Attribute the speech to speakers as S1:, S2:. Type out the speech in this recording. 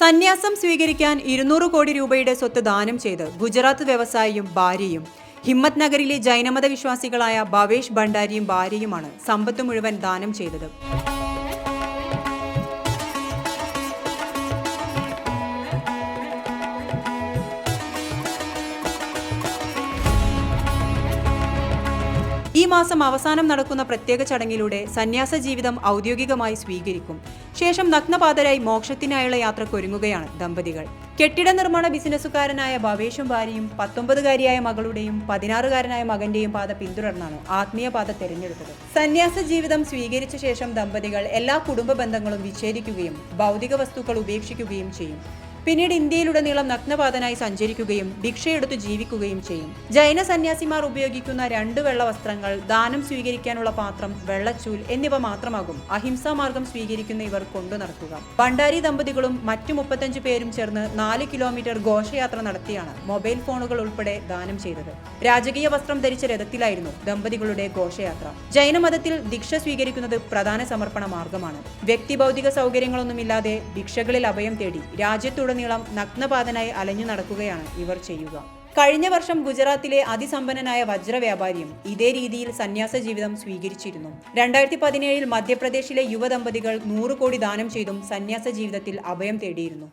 S1: സന്യാസം സ്വീകരിക്കാൻ ഇരുന്നൂറ് കോടി രൂപയുടെ സ്വത്ത് ദാനം ചെയ്ത് ഗുജറാത്ത് വ്യവസായിയും ഭാര്യയും ഹിമ്മത് നഗറിലെ ജൈനമത വിശ്വാസികളായ ഭവേഷ് ഭണ്ഡാരിയും ഭാര്യയുമാണ് സമ്പത്ത് മുഴുവൻ ദാനം ചെയ്തത്. ഈ മാസം അവസാനം നടക്കുന്ന പ്രത്യേക ചടങ്ങിലൂടെ സന്യാസ ജീവിതം ഔദ്യോഗികമായി സ്വീകരിക്കും. ശേഷം നഗ്നപാതരായി മോക്ഷത്തിനായുള്ള യാത്രക്കൊരുങ്ങുകയാണ് ദമ്പതികൾ. കെട്ടിട നിർമ്മാണ ബിസിനസ്സുകാരനായ ഭവേഷും ഭാര്യയും പത്തൊമ്പതുകാരിയായ മകളുടെയും പതിനാറുകാരനായ മകന്റെയും പാത പിന്തുടർന്നാണ് ആത്മീയ പാത തിരഞ്ഞെടുത്തത്. സന്യാസ ജീവിതം സ്വീകരിച്ച ശേഷം ദമ്പതികൾ എല്ലാ കുടുംബ ബന്ധങ്ങളും വിച്ഛേദിക്കുകയും ഭൗതിക വസ്തുക്കൾ ഉപേക്ഷിക്കുകയും ചെയ്യും. പിന്നീട് ഇന്ത്യയിലുടനീളം നഗ്നപാതനായി സഞ്ചരിക്കുകയും ഭിക്ഷയെടുത്ത് ജീവിക്കുകയും ചെയ്യും. ജൈന സന്യാസിമാർ ഉപയോഗിക്കുന്ന രണ്ട് വെള്ള വസ്ത്രങ്ങൾ ദാനം സ്വീകരിക്കാനുള്ള പാത്രം വെള്ളച്ചൂൽ എന്നിവ മാത്രമാകും അഹിംസാ മാർഗം സ്വീകരിക്കുന്ന ഇവർ കൊണ്ടു നടക്കുക ഭണ്ഡാരി ദമ്പതികളും മറ്റു മുപ്പത്തഞ്ച് പേരും ചേർന്ന് നാല് കിലോമീറ്റർ ഘോഷയാത്ര നടത്തിയാണ് മൊബൈൽ ഫോണുകൾ ഉൾപ്പെടെ ദാനം ചെയ്തത്. രാജകീയ വസ്ത്രം ധരിച്ച രഥത്തിലായിരുന്നു ദമ്പതികളുടെ ഘോഷയാത്ര. ജൈനമതത്തിൽ ദീക്ഷ സ്വീകരിക്കുന്നത് പ്രധാന സമർപ്പണ മാർഗമാണ്. വ്യക്തി ഭൗതിക സൗകര്യങ്ങളൊന്നുമില്ലാതെ ഭിക്ഷകളിൽ അഭയം തേടി രാജ്യത്തുടനീളം നഗ്നപാതനായി അലഞ്ഞു നടക്കുകയാണ് ഇവർ ചെയ്യുക. കഴിഞ്ഞ വർഷം ഗുജറാത്തിലെ അതിസമ്പന്നനായ വജ്ര വ്യാപാരിയും ഇതേ രീതിയിൽ സന്യാസ ജീവിതം സ്വീകരിച്ചിരുന്നു. രണ്ടായിരത്തി പതിനേഴിൽ മധ്യപ്രദേശിലെ യുവദമ്പതികൾ നൂറ് കോടി ദാനം ചെയ്തും സന്യാസ ജീവിതത്തിൽ അഭയം തേടിയിരുന്നു.